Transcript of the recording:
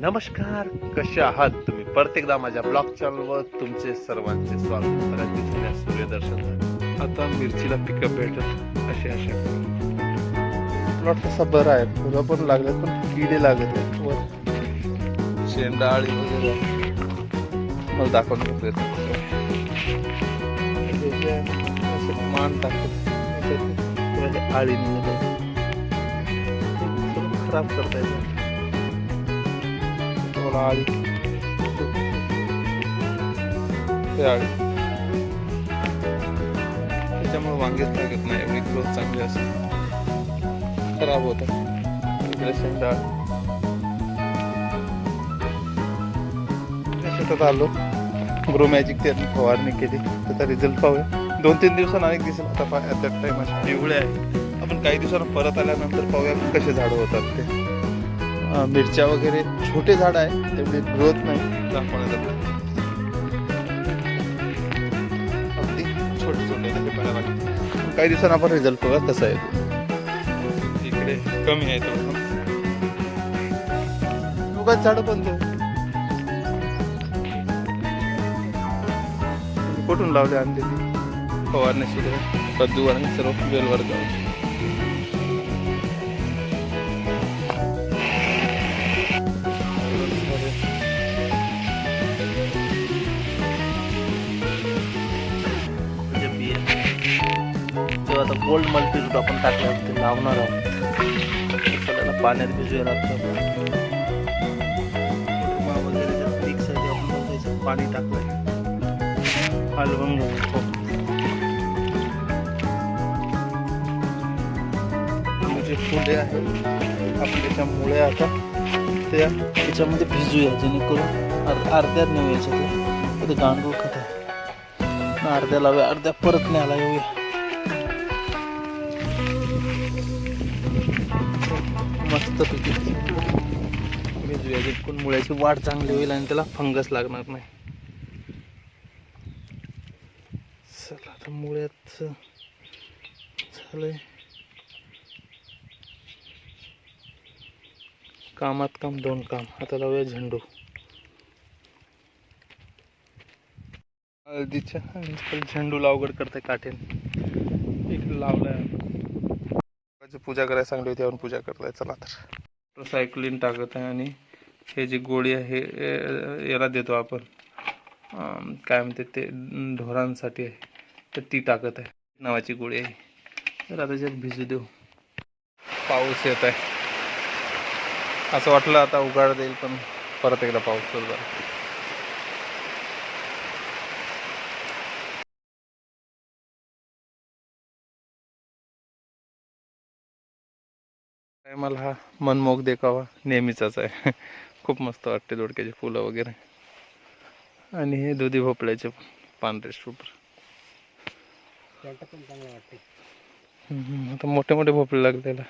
नमस्कार कसे आहात तुम्ही? परत एकदा माझ्या ब्लॉग चॅनलवर तुमचे सर्वांचे स्वागत. सूर्यदर्शन. आता मिरचीला पिकअप भेटत अशी आशा प्लॉट तसा बरा आहे. फुलं पण लागले पण किडे लागत आहेत शेंडा आळी वगैरे. मला दाखवून घेतलं असं मान टाकत आळी खराब करता येतं थोडा ते त्याच्यामुळे वांगेच लागत नाही एवढी ग्रोथ चांगली असते खराब होतात इकडे शेतात आलो. ग्रो मॅजिक त्यांनी फवारणी केली. त्याचा रिझल्ट पाहूया. दोन तीन दिवसांना अनेक दिसेल आता पा त्या टाइम असे पिवळे आहे आपण काही दिवसांना परत आल्यानंतर पाहूया कसे झाडं होतात ते. मिरच्या वगैरे छोटे झाड आहे तेवढी ग्रोथ नाही. दाखवण्यात अगदी छोटे छोटे काही दिवसांना आपण रिझल्ट बघा कसा आहे तो. इकडे कमी आहे थोडं उगाच झाडं पण कुठून लावले आणलेली फवारणी सुरू आहे. कद्दू आणि सर्व वेलवर जाऊ आता गोल्ड मल्टीरूट आपण टाकलं ते लावणार आहोत. त्याला पाण्यात भिजूया लागतं वगैरे पीकसाठी आपण त्याच्यात पाणी टाकलंय. हलवून घेतो हो. जे फुले आहेत आपण त्याच्या मुळे आता त्या त्याच्यामध्ये भिजूया जेणेकरून अर्ध अर्ध्यात नेऊया याच्यात ते गांडूळ खत आहे. अर्ध्या लावूया अर्ध्या परत न्यायला येऊया. मुळ्याची वाढ चांगली होईल आणि त्याला फंगस लागणार नाही. चला आता मुळ्यात झालंय. कामात काम दोन काम. आता लावूया झेंडू. हळदीच्या आणि झेंडू लावगड करते काठेन. इकडे लावलाय पूजा करायला सांगली होती आपण पूजा करताय. चला तर. सायक्लिन टाकत आहे आणि हे जी गोळी आहे याला देतो आपण. काय म्हणते ते ढोरांसाठी आहे. तर ती टाकत आहे. नावाची गोळी आहे. तर आता त्याच्यात भिजू देऊ. पाऊस येत आहे. असं वाटलं आता उघाड देईल पण परत एकदा पाऊस सुरू झाला. मला हा मनमोग देखावा नेहमीचाच आहे. खूप मस्त वाटते दोडक्याची फुलं वगैरे. आणि हे दुधी भोपळ्याचे पांढरे शुभ्र. आता मोठे मोठे भोपळे लागलेला